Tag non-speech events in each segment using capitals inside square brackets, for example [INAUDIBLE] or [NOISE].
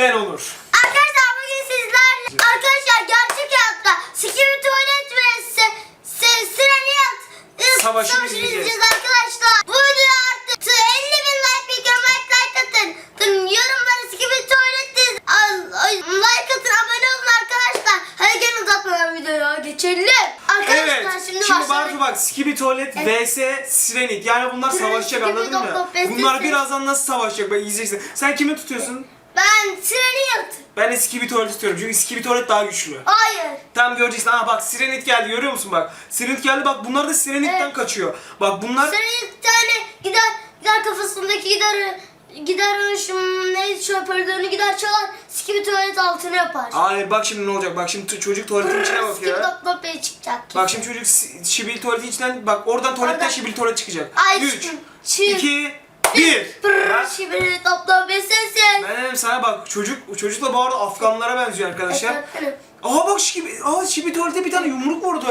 Ben Onur. Arkadaşlar bugün sizlerle arkadaşlar gerçek hayatta Skibidi tuvalet ve se, se, Sireniat ıı, Savaşını savaşını izleyeceğiz. arkadaşlar. Bu video artık 50 bin like bekliyorum. Like like atın. Tüm yorumları Skibidi tuvalet Like atın abone olun arkadaşlar. Hadi gelin uzatmadan videoya geçelim. Arkadaşlar Evet. şimdi, Şimdi. Bartu bak Skibi Tuvalet vs Sirenit. Yani bunlar savaşacak anladın mı? Bunlar birazdan nasıl savaşacak bak izleyeceksin. Sen kimi tutuyorsun? Ben Sireniat. Ben de Skibi Tuvalet tutuyorum çünkü Skibi Tuvalet daha güçlü. Hayır. Tam göreceksin. Aa bak Sirenit geldi görüyor musun bak. Sirenit geldi bak bunlar da Sirenit'ten Evet. kaçıyor. Bak bunlar Senin bir tane gider gider kafasındaki gider gider neydi şu hoparlörünü gider çalar sikibi tuvalet altına yapar. Hayır bak şimdi ne olacak bak şimdi t- çocuk tuvaletin içine Sikibi bakıyor. dop dop çıkacak. Bak şimdi çocuk si- şibil tuvaletin içinden bak oradan tuvaletten Oradan. şibil tuvalet çıkacak. Ay, 3, çıkın. Çık. 2, 1. Brrr, Şibiri dop dop bey sensin. Ben dedim sana bak çocuk çocuk da bu arada Afganlara benziyor arkadaşlar. Aha bak şibi, aha şibi tuvalete bir tane yumruk vurdu.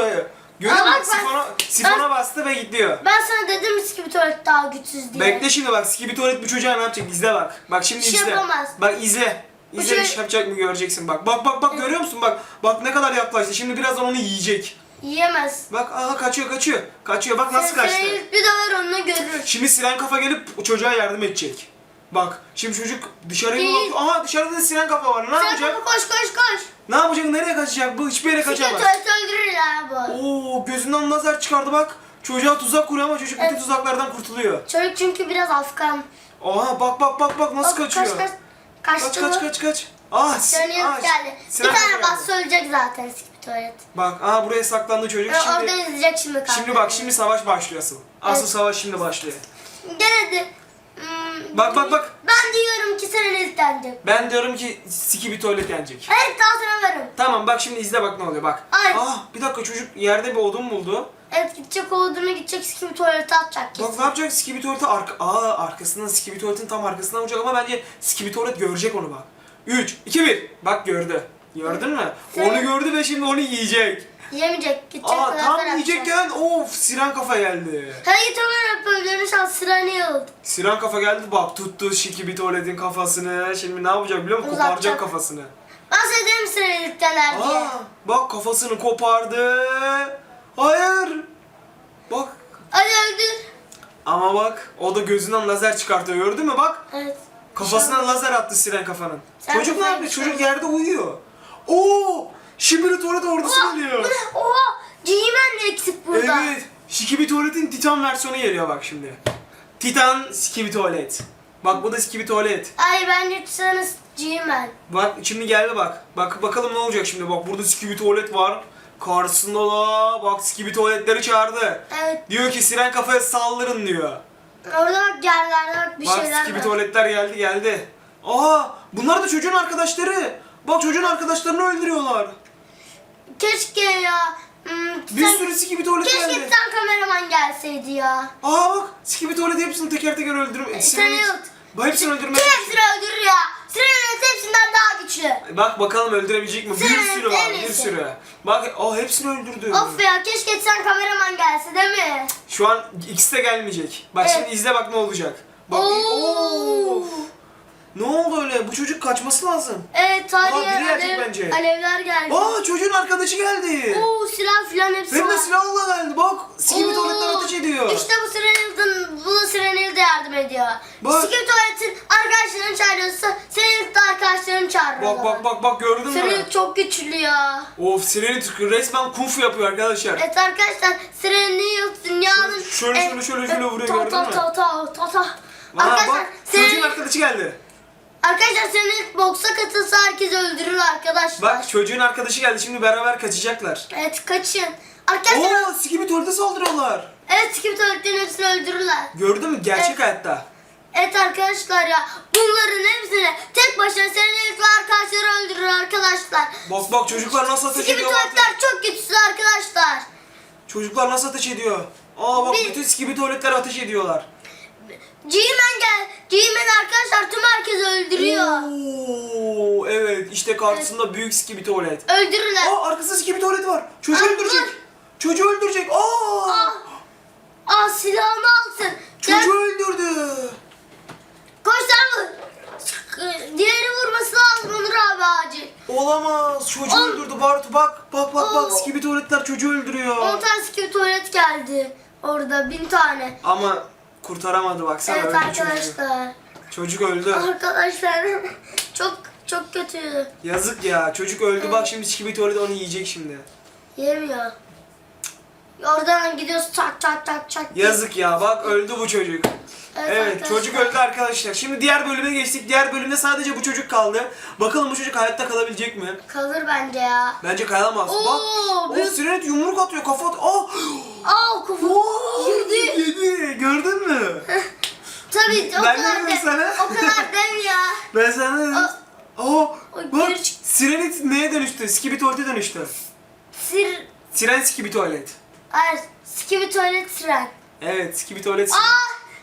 Görüyor Aa, musun? bak, bak. Sifona, sifona bastı ve gidiyor. Ben sana dedim sikibi tuvalet daha güçsüz diye. Bekle şimdi bak Skibi tuvalet bu çocuğa ne yapacak? İzle bak. Bak şimdi Bir şey izle. yapamaz. Bak izle. Bu İzle bir şey- şey yapacak mı göreceksin bak. Bak bak bak görüyor musun bak. Bak ne kadar yaklaştı. Şimdi birazdan onu yiyecek. Yiyemez. Bak aha kaçıyor kaçıyor. Kaçıyor bak nasıl kaçtı. Seni ilk bir döver onunla görür. Şimdi siren kafa gelip çocuğa yardım edecek. Bak şimdi çocuk dışarıya Değil. bakıyor. Aha dışarıda da siren kafa var. Ne Sen yapacak? kapı koş koş koş. Ne yapacak? Nereye kaçacak? Bu hiçbir yere kaçamaz. tuvalet öldürür ya bu. Oo gözünden lazer çıkardı bak. Çocuğa tuzak kuruyor ama çocuk bütün Evet. tuzaklardan kurtuluyor. Çocuk çünkü biraz afgan. Oha bak bak bak bak nasıl Bak, kaçıyor. Kaç kaç. Kaç Kaçtı kaç bu. kaç kaç. Ah, si- Dönüyor ah, geldi. Bir tane bas söyleyecek zaten sikip tuvalet. Bak aha buraya saklandı çocuk. Ee, Orada Şimdi izleyecek şimdi kanka. şimdi bak şimdi savaş başlıyor asıl. Asıl Evet. savaş şimdi başlıyor. Gel hadi. Hmm, Bak bak bak. Ben diyorum ki sen izlendim. Ben diyorum ki siki bir tuvalet yenecek. Evet daha sana varım. Tamam bak şimdi izle bak ne oluyor bak. Ay. Ah bir dakika çocuk yerde bir odun buldu. Evet gidecek olduğunu gidecek sikip tuvalete atacak Bak kesin. ne yapacak Skibi tuvalete arka... Aa arkasından Skibi tuvaletin tam arkasından vuracak ama bence Skibi tuvalet görecek onu bak. 3, 2, 1. Bak gördü. Gördün mü? Onu gördü ve şimdi onu yiyecek. Yemeyecek. Gidecek Aa tuvalete tam yiyecekken of siren kafa geldi. Hemen öpüldüğünü şan sıra ne oldu? Siren kafa geldi bak tuttu Skibi tuvaletin kafasını. Şimdi ne yapacak biliyor musun? Uzatacak. Koparacak kafasını. Sıra ilikteler diye. Aa bak kafasını kopardı. Hayır. Bak Hadi öldür. ama bak o da gözünden lazer çıkartıyor gördün mü bak. Evet. Kafasına lazer attı siren kafanın. Sen Çocuk ne yapıyor? Çocuk yerde uyuyor. Oo! Şibiri tuvalet ordusu Oha, geliyor. bu? Oha! G-Man eksik burada. Evet. Şikibi tuvaletin Titan versiyonu geliyor bak şimdi. Titan Skibi tuvalet. Bak bu da Skibi tuvalet. Ay bence tutsanız G-Man. Bak şimdi geldi bak. Bak bakalım ne olacak şimdi. Bak burada Skibi tuvalet var. Karşısında da bak Skibi tuvaletleri çağırdı. Evet. Diyor ki siren kafaya saldırın diyor. Orada bak yerlerde bak bir bak şeyler var. tuvaletler geldi geldi. Aha bunlar da çocuğun arkadaşları. Bak çocuğun arkadaşlarını öldürüyorlar. Keşke ya. Hmm, Bir sen- sürü Skibi tuvalet Keşke geldi. bir tane kameraman gelseydi ya. Aa bak Skibi tuvalet hepsini teker teker öldürme. sen yok. Hepsini öldürmek. Kim hepsini öldürür ya? Sirenet hepsinden daha güçlü. Bak bakalım öldürebilecek mi? Bir Sen sürü var, bir iyisi. sürü. Bak, o hepsini öldürdü. Of ya keşke sen kameraman gelse değil mi? Şu an ikisi de gelmeyecek. Bak Evet. şimdi izle bak ne olacak. Bak, Oo. of. Ne oldu öyle? Bu çocuk kaçması lazım. Evet Aa, tarihe biri alev, bence. alevler geldi. Aa çocuğun arkadaşı geldi. Oo silah filan hepsi Hem de var. silahla geldi. Bak Skibi Oo, tuvaletler ateş ediyor. İşte bu Serenil'den, bu Serenil de yardım ediyor. Bak. Skip tuvaletin arkadaşlarını çağırıyorsa Serenil de arkadaşlarını çağırıyor. Bak bak bak bak gördün mü? Serenil çok güçlü ya. Of Siren'i tıkıyor. Resmen kung fu yapıyor arkadaşlar. Evet arkadaşlar Serenil dünyanın... Şöyle, şöyle, şöyle, şöyle vuruyor, ta, gördün ta, mü? Ta ta ta ta. Aa, Arkadaşlar bak çocuğun arkadaşı geldi. Arkadaşlar Serenil boksa katılsa herkes öldürür arkadaşlar. Bak çocuğun arkadaşı geldi. Şimdi beraber kaçacaklar. Evet kaçın. Arkadaşlar Oo Skibi tuvalete saldırıyorlar. evet Skip tuvaletlerin hepsini öldürürler. Gördün mü? Gerçek Evet. hayatta. Evet arkadaşlar ya bunların hepsini tek başına Serenil ve arkadaşları öldürür arkadaşlar. Bak bak çocuklar nasıl ateş Skip ediyor. bak. tuvaletler çok güçsüz arkadaşlar. Çocuklar nasıl ateş ediyor. Aa bak Bir- bütün skibi tuvaletler ateş ediyorlar. G-Man gel. G-Man arkadaşlar tüm herkesi öldürüyor. Oo evet işte karşısında büyük skibi tuvalet. Öldürürler. Aa arkasında skibi tuvalet var. Çocuğu Aa, öldürecek. dur. Çocuğu öldürecek. Aa! Aa, aa silahını alsın. Gel, Çocuğu öldürdü. koş sen vur. Diğeri vurması lazım Hayır. Olamaz. Çocuğu Ol- öldürdü Bartu. Bak bak bak bak. Oo. Skibidi tuvaletler çocuğu 10 öldürüyor. tane skip tuvalet geldi. Orada bin tane. Ama kurtaramadı baksana Evet öldü arkadaşlar. Çocuk öldü. Arkadaşlar [LAUGHS] çok çok kötü. Yazık ya. Çocuk öldü bak şimdi Skibidi onu yiyecek şimdi. Yemiyor. Oradan gidiyoruz çak çak çak çak. Yazık ya bak öldü bu çocuk. Evet arkadaşlar. çocuk öldü arkadaşlar. Şimdi diğer bölüme geçtik. Diğer bölümde sadece bu çocuk kaldı. Bakalım bu çocuk hayatta kalabilecek mi? Kalır bence ya. Bence kalamaz. Oo, Bak. O büyük- sirenet yumruk atıyor kafa at. Oh! Aa kafa Oh! Yedi. Gördün mü? [LAUGHS] Tabii o Ben kadar de, sana. o kadar [LAUGHS] değil ya. Ben sana. Oh! Ay, Bak geri çık- sirenet neye dönüştü? Skibi tuvalete dönüştü. Sir, Siren skibi tuvalet. hayır, skimi tuvalet siren. Evet skibi tuvalet. Aa,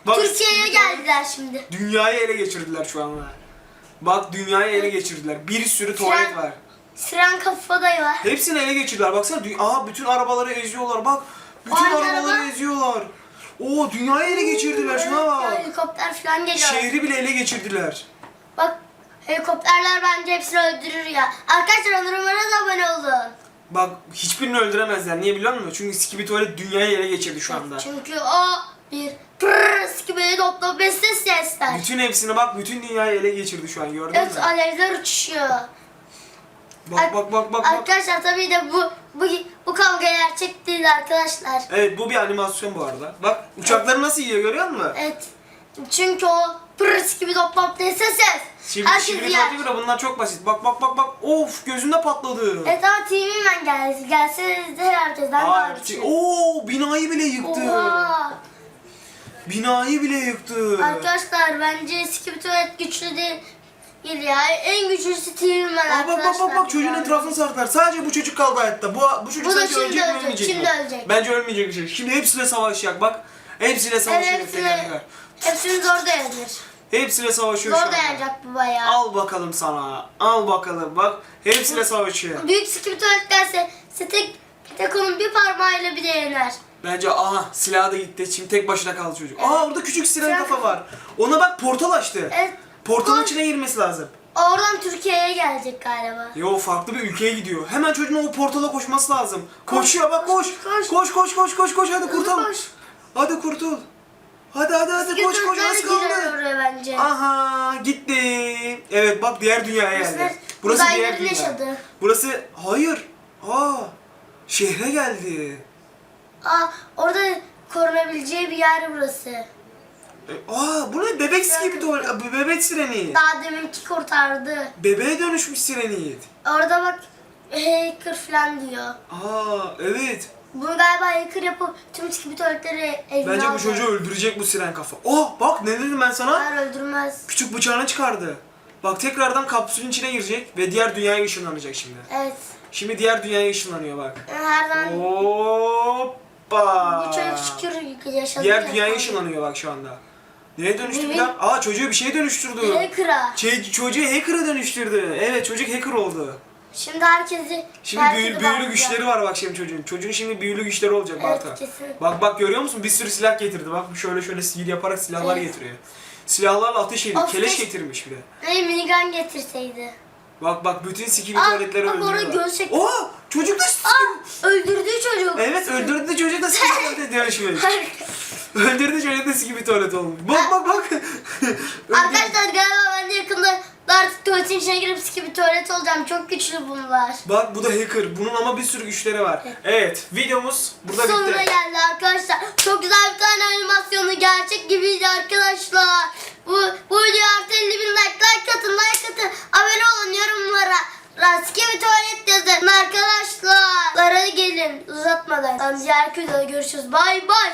Bak, Türkiye'ye tuvalet- geldiler şimdi. Dünyayı ele geçirdiler şu anda. Bak dünyayı ele geçirdiler. Bir sürü tuvalet var. Siren kafadayı var. Hepsini ele geçirdiler. Baksana dü- Aa bütün arabaları eziyorlar. Bak. Bütün Ay, arabaları araba. eziyorlar. Oo dünyayı ele geçirdiler. Şuna Evet, bak. Helikopter falan geliyor. Şehri bile ele geçirdiler. Bak helikopterler bence hepsini öldürür ya. Arkadaşlar onurumlara da abone olun. Bak hiçbirini öldüremezler. Niye biliyor musun? Çünkü Skibi Tuvalet dünyayı ele geçirdi şu anda. Çünkü o bir pırrrr gibi dop dop beste sesler. Bütün hepsini bak bütün dünyayı ele geçirdi şu an gördün Evet mü? alevler uçuşuyor. Bak bak bak bak bak. Arkadaşlar tabii de bu bu bu kavga gerçek değil arkadaşlar. Evet bu bir animasyon bu arada. Bak uçakları nasıl yiyor görüyor musun? Evet. Çünkü o pırrrr gibi dop beste ses. Şimdi Herkes Skibi yer. Bunlar çok basit. Bak bak bak bak. Of gözünde patladı. Evet ama TV Man gelse, gelse de herkesten daha Aa, güçlü. Oo binayı bile yıktı. Oha. Binayı bile yıktı. Arkadaşlar bence Skip Tuvalet güçlü değil. Değil ya. En güçlüsü TV Man Aa, bak arkadaşlar. bak bak bak çocuğun Yani. etrafını sardılar. Sadece bu çocuk kaldı hayatta. Bu bu çocuk Bu da sadece şimdi ölecek mi ölecek, ölmeyecek şimdi mi? ölecek. Bence ölmeyecek bir şey. Şimdi hepsiyle savaşacak bak. Hepsiyle Evet, savaşıyor hepsini, tekerleğler. hepsini zor dayanır. Hepsiyle savaşıyor şu Zor anda. dayanacak bu bayağı. Al bakalım sana. Al bakalım bak. Hepsiyle savaşıyor. Büyük Skip Tuvalet gelse tek, tek onun bir parmağıyla bile yener. Bence aha silahı da gitti. Şimdi tek başına kaldı çocuk. Aa orada küçük kafa kafa. var. Ona bak portal açtı. Evet. Portalın Koş. içine girmesi lazım. Oradan Türkiye'ye gelecek galiba. Yo farklı bir ülkeye gidiyor. Hemen çocuğun o portala koşması lazım. Koşuyor bak koş. koş, Koş koş koş koş koş hadi kurtul. koş. Hadi kurtul. Hadi hadi hadi koş koş az girer kaldı. oraya bence. Aha gitti. Evet bak diğer dünyaya Burası- geldi. Burası diğer uzaylıların dünya. yaşadığı. Burası hayır. Aa şehre geldi. Aa, orada korunabileceği bir yer burası. E, Aa bu ne bebek gibi tuvalet. Bebek sireni. Daha deminki kurtardı. Bebeğe dönüşmüş sireniyet. Orada bak hacker falan diyor. Aa evet. Bunu galiba hacker yapıp tüm gibi tuvaletleri eline Bence bu aldı. çocuğu öldürecek bu siren kafa. Oh bak ne dedim ben sana? Hayır öldürmez. Küçük bıçağını çıkardı. Bak tekrardan kapsülün içine girecek ve diğer dünyaya ışınlanacak şimdi. Evet. Şimdi diğer dünyaya ışınlanıyor bak. Her zaman Hoppa. bu çocuk şükür yaşadı. Diğer ya. dünyaya ışınlanıyor bak şu anda. Neye dönüştü bir Evet. lan? Aa çocuğu bir şeye dönüştürdü. Hacker'a. Şey, çocuğu hacker'a dönüştürdü. Evet çocuk hacker oldu. Şimdi herkesi Şimdi herkesi büyülü, büyülü bağlayacak. güçleri var bak şimdi çocuğun. Çocuğun şimdi büyülü güçleri olacak Evet, Barta. kesin. Bak bak görüyor musun? Bir sürü silah getirdi. Bak şöyle şöyle sihir yaparak silahlar Evet. getiriyor. Silahlarla ateş ediyor. Of, Keleş keş- getirmiş bir de. Ne minigun getirseydi. Bak bak bütün sikimi Aa, tuvaletleri bak orada göğsek- Oo çocuk da Aa öldürdü çocuk. Evet öldürdü çocuk da sikimi tuvalete dönüşmüş. Öldürdü da sikimi tuvalet olmuş. Bak bak bak. [LAUGHS] Arkadaşlar galiba ben de yakında artık tuvaletin içine girip gibi tuvalet olacağım. Çok güçlü bunlar. Bak bu da hacker. Bunun ama bir sürü güçleri var. Evet videomuz burada Sonuna bitti. geldi arkadaşlar. Çok güzel bir tane animasyonu gerçek gibiydi arkadaşlar. Bu, bu videoya artı 50 bin like, like atın, like atın. Abone olun yorumlara. Rastgele tuvalet yazın arkadaşlar. Lara gelin uzatmadan. Diğer videoda görüşürüz. Bay bay.